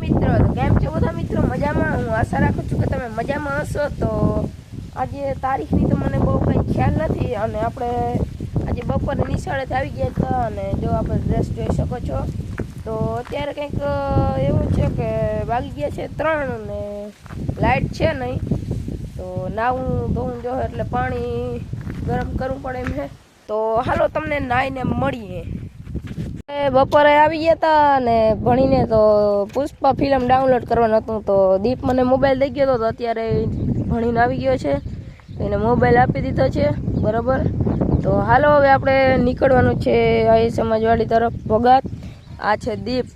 મિત્રો કેમ છો બધા મિત્રો? મજામાં? હું આશા રાખું છું કે તમે મજામાં હશો. તો આજે તારીખની તો મને બહુ કંઈ ખ્યાલ નથી અને આપણે આજે બપોરે નિશાળે આવી ગયા હતા અને જો આપણે ડ્રેસ જોઈ શકો છો. તો અત્યારે કંઈક એવું છે કે વાગી ગયા છે ત્રણ ને લાઇટ છે નહીં. તો નાવું ધોવું જો એટલે પાણી ગરમ કરવું પડે એમ છે તો હાલો તમને નાઈને મળીએ. બપોરે આવી ગયા હતા અને ભણીને તો પુષ્પા ફિલ્મ ડાઉનલોડ કરવાનું હતું તો દીપ મને મોબાઈલ દઈ ગયો હતો તો અત્યારે ભણીને આવી ગયો છે. એને મોબાઈલ આપી દીધો છે, બરાબર? તો હાલો હવે આપણે નીકળવાનું છે અહીં સમાજવાડી તરફ, ભગાત. આ છે દીપ.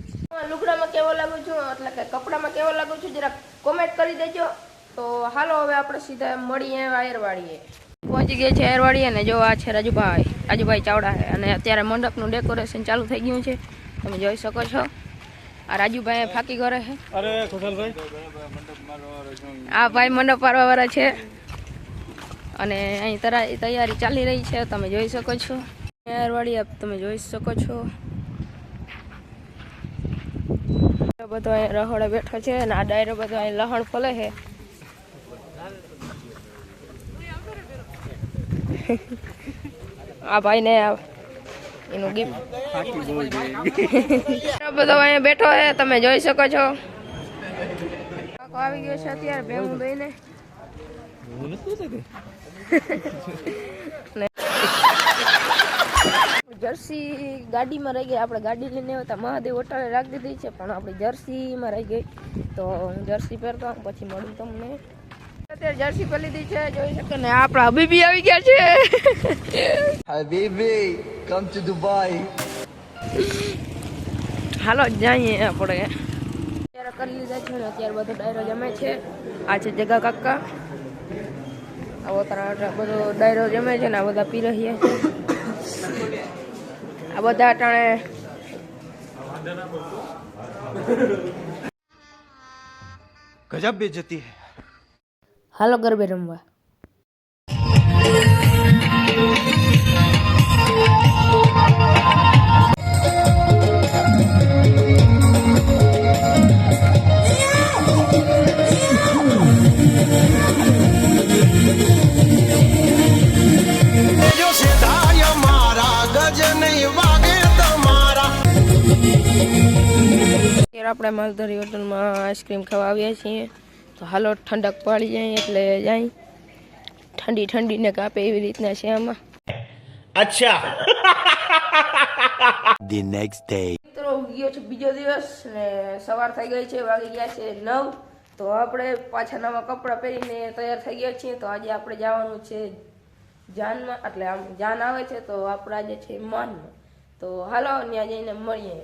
લુગડામાં કેવો લાગુ છું? એટલે કે કપડામાં કેવો લાગુ છું? જરા કોમેન્ટ કરી દેજો. તો હાલો હવે આપણે સીધા મળીએ વાયરવાડીએ. પહોંચી ગયા છે એરવાડી અને જો આ છે રાજુભાઈ. રાજુભાઈ ચાવડા છે. અને અત્યારે મંડપનું ડેકોરેશન ચાલુ થઈ ગયું છે. તમે જોઈ શકો છો. આ રાજુભાઈ ફાકી કરે છે. આ ભાઈ મંડપ વાળા છે. અને અહીં તરા તૈયારી ચાલી રહી છે. તમે જોઈ શકો છો. એરવાડી તમે જોઈ શકો છો. બધો અહીં રહોડે બેઠો છે અને આ ડાયરો બધો અહીં લહણ ફલે છે. આ ભાઈને ને એનું ગિફ્ટ બધો અહીંયા બેઠો છે, તમે જોઈ શકો છો. આવી ગયો છે અત્યારે ભેગું દઈને. જર્સી ગાડીમાં રહી ગઈ, આપણે ગાડી લઈને આવતા મહાદેવ હોટલે રાખી દીધી છે, પણ આપણી જર્સીમાં રહી ગઈ. તો હું જર્સી પહેરતો પછી મળું તમને. અત્યારે જર્સી પર લીધી છે. જોઈ શકો ને આપણા હબીબી આવી ગયા છે. હબીબી કમ ટુ દુબઈ હાલો જઈએ આપણે. અત્યારે કરી લીધા અત્યારે બધો ડાયરો જમે છે. આ છે જગા કાકા. આવો તારા બધો ડાયરો જમે છે ને આ બધા પી રહ્યા આ બધા ટાણે ગજબ બેજતી હૈ. હાલો ગરબે રમવા. અત્યારે આપણે માલધારી હોટલમાં આઈસ્ક્રીમ ખાવા આવ્યા છીએ. તો હાલો ઠંડક પાડી જાય એટલે જાય. ઠંડી ઠંડીને કાપે એવી રીતના છે આમાં. અચ્છા. ધ નેક્સ્ટ ડે મિત્રો ગયો છે બીજો દિવસ ને સવાર થઈ ગઈ છે વાગી ગયા છે નવ. તો આપણે પાછા નવા કપડાં પહેરીને તૈયાર થઈ ગયા છીએ. તો આજે આપણે જવાનું છે જાનમાં. એટલે આમ જાન આવે છે તો આપણે આજે છે માનમાં. તો હાલો ત્યાં જઈને મળીએ.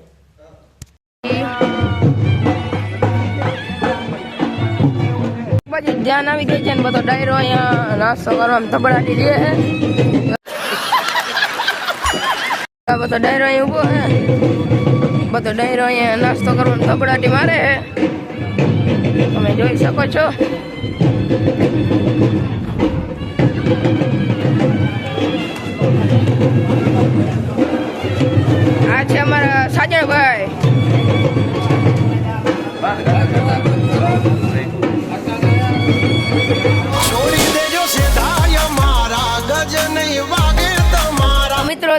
પછી ધ્યાન આવી ગઈ છે ને બધો ડાયરો અહીંયા નાસ્તો કરવામાં ધબડાટી લે છે. હે બધો ડાયરો અહીં ઊભો છે. બધો ડાયરો અહીંયા નાસ્તો કરવાનો તબડાટી મારે હે તમે જોઈ શકો છો. આ છે અમારા સાજણભાઈ.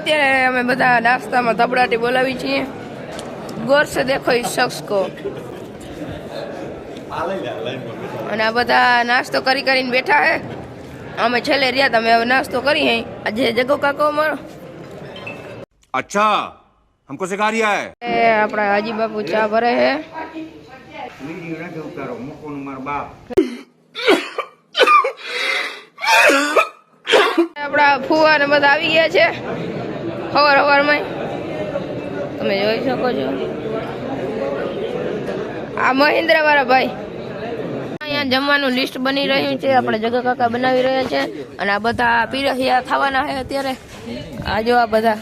અત્યારે અમે બધા નાસ્તામાં ધબડાટી બોલાવી છીએ ગોર સે દેખો ઇસ શખ્સ કો અને આ બધા નાસ્તો કરી કરીને બેઠા હે અમે છેલ્લે રહ્યા તમે હવે નાસ્તો કરી હે આજે જગો કાકો અમારો अच्छा हमको सिखा रिया है એ આપણા હાજી બાપુ ચા ભરે હે આપણા ફુવા ને બધા આવી ગયા છે હવાર હવારમાં? તમે જોઈ શકો છો. આ મહિન્દ્રા વાળા ભાઈ. અહીંયા જમવાનું લિસ્ટ બની રહ્યું છે. આપણે જગા કાકા બનાવી રહ્યા છે. અને આ બધા પીરહિયા થવાના છે અત્યારે. આ જો આ બધા.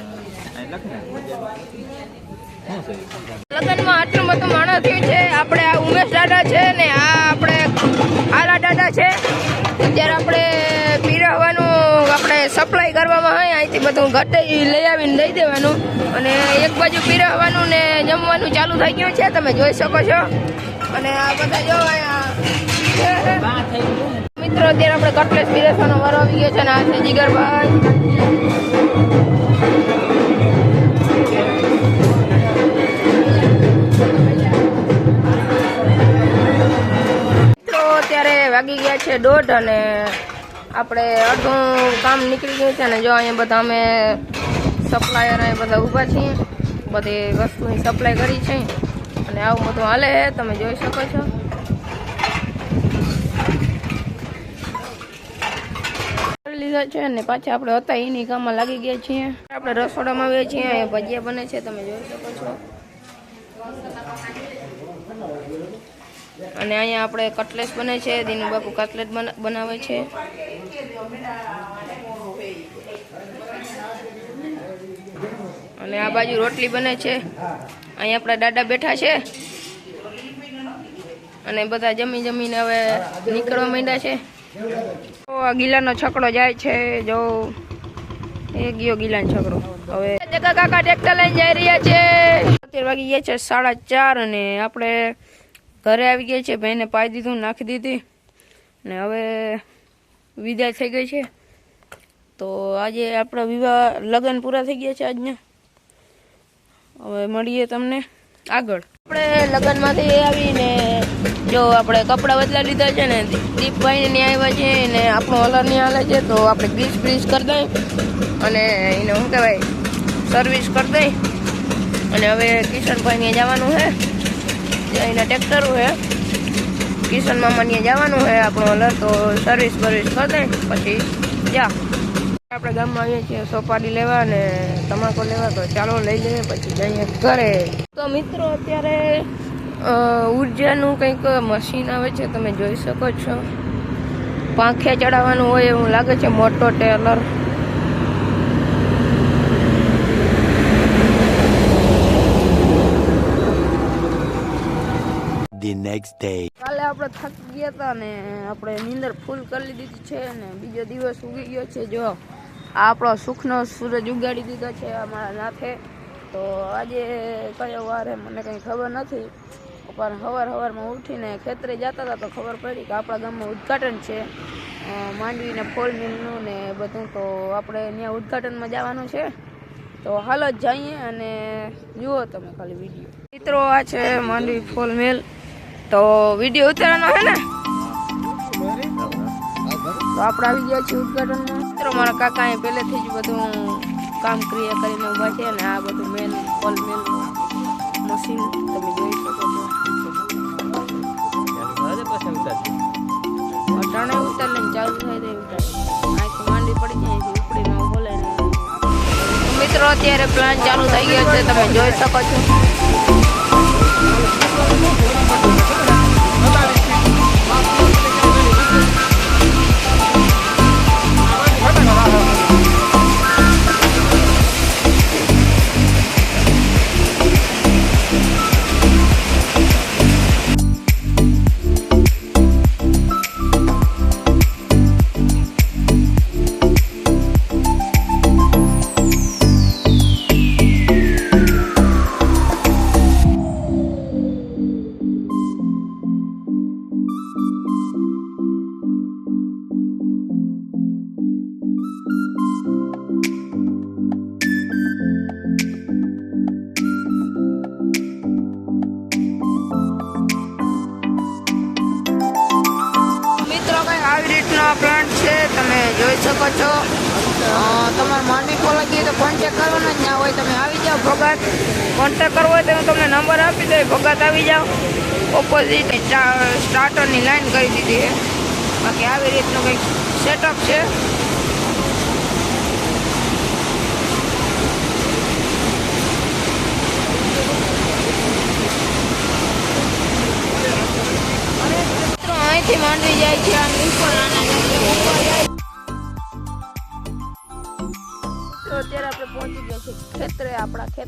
લગ્નમાં આટલું બધું માણસ થયું છે. આપણે આ ઉમેશ દાદા છે ને આ આપણે આલા દાદા છે અત્યારે આપણે પીરહવાનું આપણે સપ્લાય કરવામાં હોય અહીંથી બધું ઘટે લઈ આવીને દઈ દેવાનું. અને એક બાજુ પીરવવાનું ને જમવાનું ચાલુ થઈ ગયું છે, તમે જોઈ શકો છો. અને આ બધા જો મિત્રો, અત્યારે આપણે કટલેસ પીરસવાનો વારો આવી ગયો છે ને, આ છે જીગરભાઈ વાગી ગયા છે દોઢ અને આપણે અડધું કામ નીકળી ગયું છે ને જો અહીંયા બધા અમે સપ્લાયર અહીંયા બધા ઊભા છીએ, બધી વસ્તુની સપ્લાય કરી છે. અને આવું બધું હાલે તમે જોઈ શકો છો. લીધા છે અને પાછા આપણે હતા એની કામમાં લાગી ગયા છીએ. આપણે રસોડામાં આવીએ છીએ, અહીંયા ભજીયા બને છે, તમે જોઈ શકો છો. અને અહીંયા આપણે કટલેસ બને છે દીનુ બાપુ કટલેટ બના- બનાવે છે. અને આ બાજુ રોટલી બને છે. અહીંયા આપણા દાદા બેઠા છે. અને બધા જમી જમીને હવે નીકળવા માંડ્યા છે. તો આ ગીલાનો છકડો જાય છે. જો એ ગયો ગીલાનો છકડો. હવે જગા કાકા ટ્રેક્ટર લઈને જઈ રહ્યા છે. અત્યારે વાગી ગયા છે સાડા ચાર અને આપણે ઘરે આવી ગયા છે. ભાઈને પાઈ દીધું, નાખી દીધી. ને હવે વિદાય થઈ ગઈ છે. તો આજે આપણા વિવાહ લગ્ન પૂરા થઈ ગયા છે આજના. હવે મળીએ તમને આગળ. આપણે લગ્નમાંથી આવીને જો આપણે કપડાં બદલા લીધા છે ને દીપભાઈને ત્યાં આવ્યા છે ને, આપણો અલર નહીં હાલે છે, તો આપણે ગ્રીસ બ્રીસ કરી દઈ અને એને શું કહેવાય સર્વિસ કરી દઈ. અને હવે કિશનભાઈને જવાનું છે. એના ટ્રેક્ટરું છે. કિશન મામાને જવાનું છે આપણું અલર તો સર્વિસ બર્વિસ કરે પછી જા. આપણે ગામમાં આવીએ છીએ, સોપારી લેવા ને તમાકુ લેવા, તો ચાલો લઈ લઈએ પછી જઈએ ઘરે. તો મિત્રો, અત્યારે ઉર્જાનું કંઈક મશીન આવે છે, તમે જોઈ શકો છો. પાંખે ચડાવવાનું હોય એવું લાગે છે, મોટો ટેલર The next. કાલે આપણે થાકી ગયા હતા ને આપણે નીંદર ફૂલ કરી લીધી છે ને બીજો દિવસ ઉગી ગયો છે જો. આપણો સુખનો સૂરજ ઉગાડી દીધો છે અમારા નાથે. તો આજે કયો વાર મને કંઈ ખબર નથી. પણ સવાર સવારમાં ઉઠીને ખેતરે જતા હતા તો ખબર પડી કે આપણા ગામમાં ઉદ્ઘાટન છે. માંડવીને ફોલ મિલનું ને બધું. તો આપણે ત્યાં ઉદ્ઘાટનમાં જવાનું છે. તો હાલ જ જઈએ અને જુઓ તમે ખાલી વીડિયો. મિત્રો, આ છે માંડવી ફોલ મિલ. તો વીડિયો ઉતારવાનો હે ને? તો આપણે આવી ગયા છીએ ઉદઘાટનમાં. મિત્રો, મારા કાકા અહીં પહેલેથી જ બધું કામ ક્રિયા કરીને ઊભા છે અને આ બધું મેન કોલ મેન મશીન તમે જોઈ શકો છો. અટાણે ઉતાર લઈને ચાલુ થાય તો ઉતાર આખી માંડી પડી જાય ઉપડી ને. મિત્રો, અત્યારે પ્લાન ચાલુ થઈ ગયો છે, તમે જોઈ શકો છો. રીતનો પ્લાન્ટ છે, તમે જોઈ શકો છો. તમારે માની માંડવી ખોલાગીએ તો કોન્ટેક કરવાનો જ ના હોય તમે આવી જાઓ ભગત. કોન્ટેક કરવો હોય તો હું તમને નંબર આપી દઉં ભગત આવી જાઓ. ઓપોઝિટ સ્ટાર્ટરની લાઈન કરી દીધી છે. બાકી આવી રીતનું કંઈક સેટઅપ છે.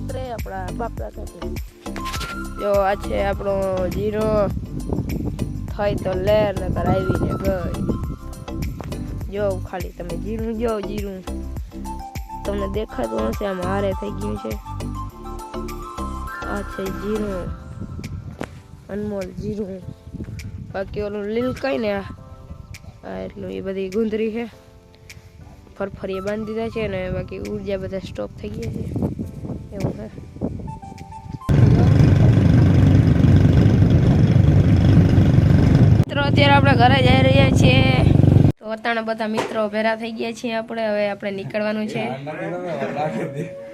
ખેતરે આપણા બાપરા ખેતરે જો, આ છે આપણો જીરો. થઈ તો લેર આવી આવીને ગઈ. જો, ખાલી તમે જીરું જો, જીરું. તમને દેખાતું હશે આમ હારે થઈ ગયું છે. આ છે જીરું. અનમોલ જીરું. બાકી ઓલું લીલ કઈ ને આ? એટલું એ બધી ગુંદરી છે. ફરફરીએ બાંધી દીધા છે અને બાકી ઊર્જા બધા સ્ટોપ થઈ ગયા છે. અત્યારે આપણે ઘરે જઈ રહ્યા છીએ. તો અત્યારે બધા મિત્રો ભેરા થઈ ગયા છીએ આપણે. હવે આપણે નીકળવાનું છે.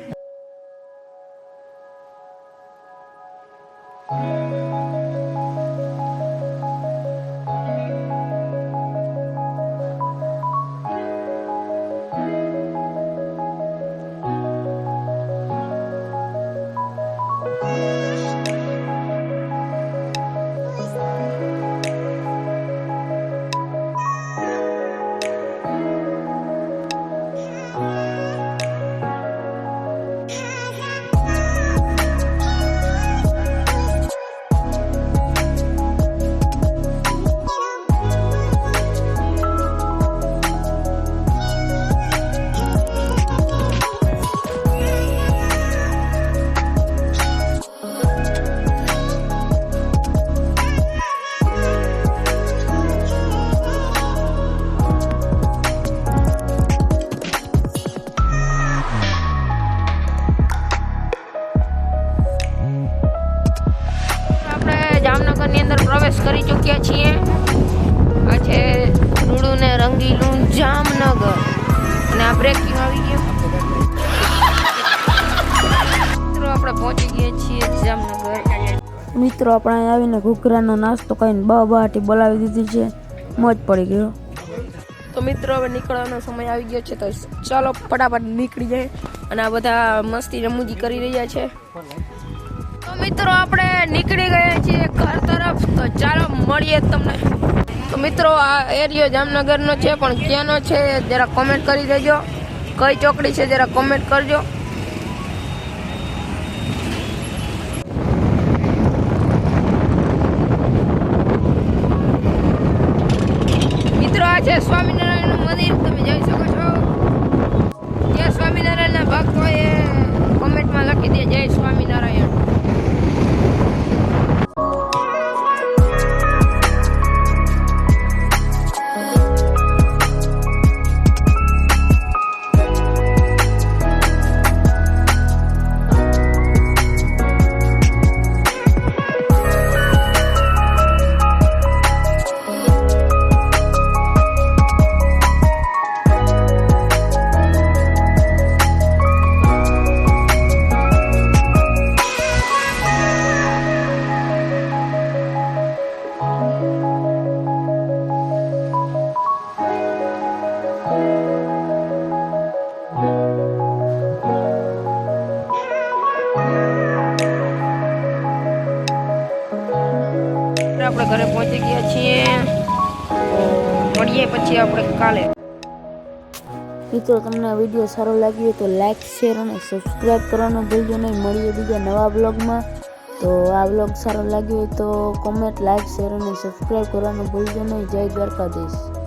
પ્રવેશ કરી ચૂક્યા છીએ. આ છે રૂડું ને રંગીલું જામનગર. અને આ બ્રેકિંગ આવી ગયો. મિત્રો આપણે પહોંચી ગયા છીએ જામનગર. મિત્રો આપણે અહીં આવીને ઘૂઘરાનો નાસ્તો ખાઈને બાબાટી બોલાવી દીધી છે. મોજ પડી ગયો તો મિત્રો હવે નીકળવાનો સમય આવી ગયો છે તો ચાલો ફટાફટ નીકળી જાય. અને આ બધા મસ્તી રમૂજી કરી રહ્યા છે. મિત્રો, આપણે નીકળી ગયા છીએ ઘર તરફ. તો ચાલો મળીએ તમને. તો મિત્રો, આ એરિયો જામનગરનો છે, પણ ક્યાંનો છે, જરા કોમેન્ટ કરી દેજો. કઈ ચોકડી છે, જરા કોમેન્ટ કરજો. મિત્રો, આ છે સ્વામિનારાયણનું મંદિર. તમે જોઈ શકો આપણે ઘરે પહોંચી ગયા છીએ. મળીએ પછી આપણે કાલે. મિત્રો, તમને વીડિયો સારો લાગ્યો હોય તો લાઈક શેર અને સબસ્ક્રાઈબ કરવાનું ભૂલજો નહીં. મળીએ બીજા નવા બ્લોગમાં તો આ બ્લોગ સારો લાગ્યો હોય તો કોમેન્ટ લાઈક શેર અને સબસ્ક્રાઈબ કરવાનું ભૂલજો નહીં. જય દ્વારકાધીશ.